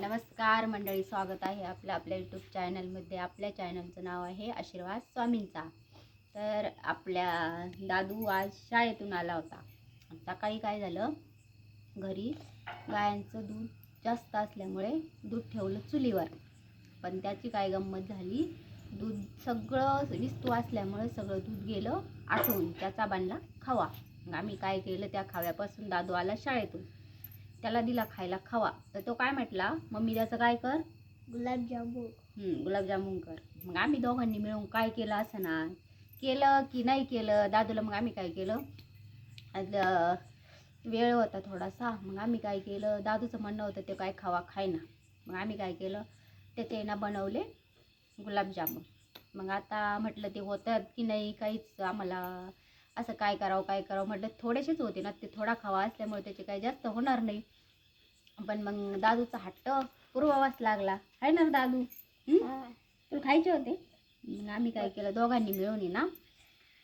नमस्कार मंडळी स्वागत आहे आपलं आपल्या यूट्यूब चॅनलमध्ये आपल्या चॅनलचं नाव आहे आशीर्वाद स्वामींचा. तर आपल्या दादू आज शाळेतून आला होता. सकाळी काय झालं? घरी गायांचं दूध जास्त असल्यामुळे दूध ठेवलं चुलीवर. पण त्याची काय गंमत झाली? दूध सगळं विस्तू असल्यामुळे सगळं दूध गेलं आठवून. त्याचा बांधला खावा. मग आम्ही काय केलं? त्या खाव्यापासून दादू आला शाळेतून. त्याला दिला खायला खवा. तर तो काय म्हटला मम्मी त्याचं काय कर? गुलाबजामुन गुलाबजामुन कर. मग आम्ही दोघांनी मिळून काय केलं असं ना? केलं की नाही केलं? दादूला मग आम्ही काय केलं? वेळ होता थोडासा. मग आम्ही काय केलं? दादूचं म्हणणं होतं ते काय खावा खायना मग आम्ही काय केलं? त्याचे ना बनवले गुलाबजामुन मग आता म्हटलं ते होतात की नाही? काहीच आम्हाला असं काय करावं काय करावं? म्हटलं थोडेसेच होते ना ते थोडा खावा असल्यामुळे त्याचे काही जास्त होणार नाही. पण मग दादूचा हट्ट पुरवावाच लागला. आहे ना दादू? तुला खायचे होते? मग आम्ही काय केलं दोघांनी मिळून आहे ना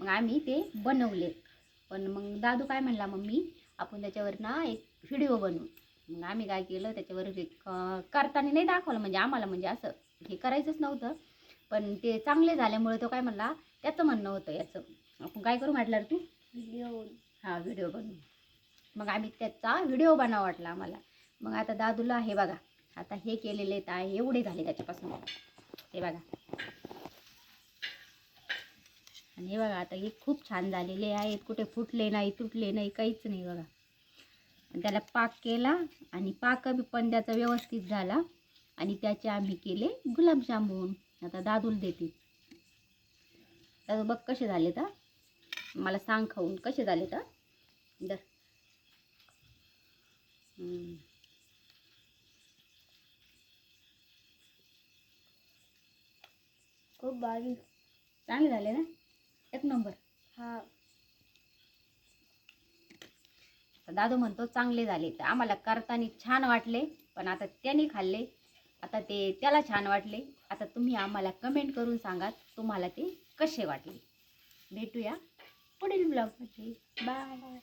मग आम्ही ते बनवले. पण मग दादू काय म्हणला मम्मी आपण त्याच्यावर ना एक व्हिडिओ बनवू. मग आम्ही काय केलं त्याच्यावर करताना नाही दाखवलं म्हणजे आम्हाला म्हणजे असं हे करायचंच नव्हतं. पण ते चांगले झाल्यामुळे तो काय म्हणला त्याचं म्हणणं होतं याचं. आपण काय करू म्हटलं तू? व्हिडिओ हा व्हिडिओ बनवू. मग आम्ही त्याचा व्हिडिओ बनावा वाटला आम्हाला. मग आता दादूला हे बघा. आता हे केलेले तर आहे एवढे झाले त्याच्यापासून. हे बघा. आणि हे बघा आता हे खूप छान झालेले आहेत. कुठे फुटले नाही तुटले नाही काहीच नाही बघा. आणि त्याला पाक केला आणि पाक बी पण त्याचा व्यवस्थित झाला. आणि त्याचे आम्ही केले गुलाबजामुन आता दादूला देते. दादू बघ कसे झाले तर मला सांग खाऊन कसे झाले तर दर. खूप भारी चांगले झाले ना? एक नंबर. हा. दादू म्हणतो चांगले झाले. तर आम्हाला करताना छान वाटले पण आता त्यांनी खाल्ले. आता ते त्याला छान वाटले. आता तुम्ही आम्हाला कमेंट करून सांगा तुम्हाला ते कसे वाटले. भेटूया पुढील ब्लॉगमध्ये बाय